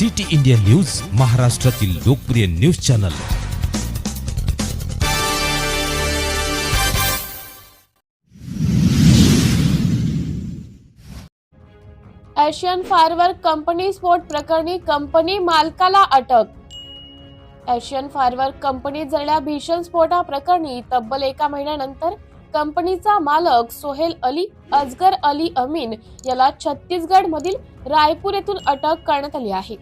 City India news महाराष्ट्रातील लोकप्रिय news channel. Asian firework company स्फोट प्रकरणी कंपनी मालकाला अटक. एशियन फायरवर्क कंपनीत झालेल्या भीषण स्फोटाप्रकरणी तब्बल एका महिन्यानंतर कंपनीचा मालक सोहेल अली अजगर अली अमीन याला छत्तीसगड मधील रायपूर येथून अटक करण्यात आली आहे.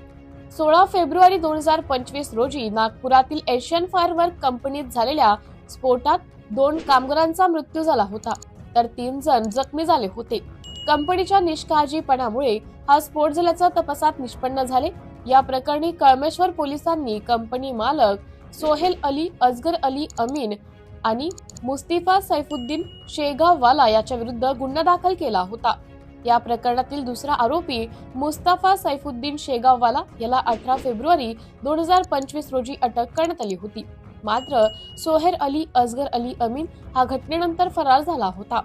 सोळा फेब्रुवारी दोन हजार पंचवीस रोजी नागपुरातील एशियन फायरवर्क कंपनीत झालेल्या स्फोटात दोन कामगारांचा मृत्यू झाला होता तर तीन जण जखमी झाले होते. कंपनीच्या निष्काळजीपणामुळे हा स्फोट झाल्याचं तपासात निष्पन्न झाले. या प्रकरणी कळमेश्वर पोलिसांनी कंपनी मालक सोहेल अली अजगर अली अमीन आणि मुस्तिफा सैफुद्दीन शेगाववाला याच्या विरुद्ध गुन्हा दाखल केला होता. या प्रकरणातील दुसरा आरोपी मुस्ताफा सैफुद्दीन शेगाववाला याला अठरा फेब्रुवारी दोन हजार पंचवीस रोजी अटक करण्यात आली होती. मात्र सोहेर अली अजगर अली अमीन हा घटनेनंतर फरार झाला होता.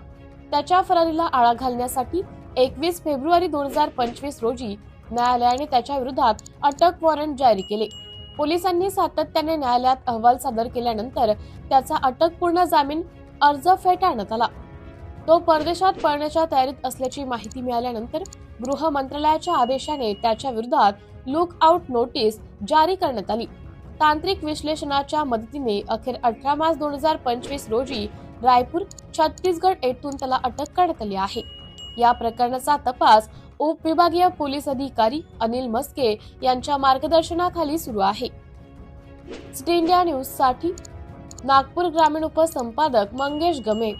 त्याच्या फरारीला आळा घालण्यासाठी एकवीस फेब्रुवारी दोन हजार पंचवीस रोजी न्यायालयाने त्याच्या विरोधात अटक वॉरंट जारी केले. पोलिसांनी सातत्याने न्यायालयात अहवाल सादर केल्यानंतर त्याचा अटकपूर्ण जामीन अर्ज फेटाळण्यात आला. तो परदेशात पळण्याच्या तयारीत असल्याची माहिती मिळाल्यानंतर गृह मंत्रालयाच्या आदेशाने त्याच्या विरोधात लुक आउट नोटीस जारी करण्यात आली. तांत्रिक विश्लेषणाच्या मदतीने अखेर अठरा मार्च दोन हजार पंचवीस रोजी रायपूर छत्तीसगड येथून त्याला अटक करण्यात आली आहे. या प्रकरणाचा तपास उपविभागीय पोलीस अधिकारी अनिल मस्के यांच्या मार्गदर्शनाखाली सुरू आहे. सिटी इंडिया न्यूजसाठी नागपूर ग्रामीण उपसंपादक मंगेश गमे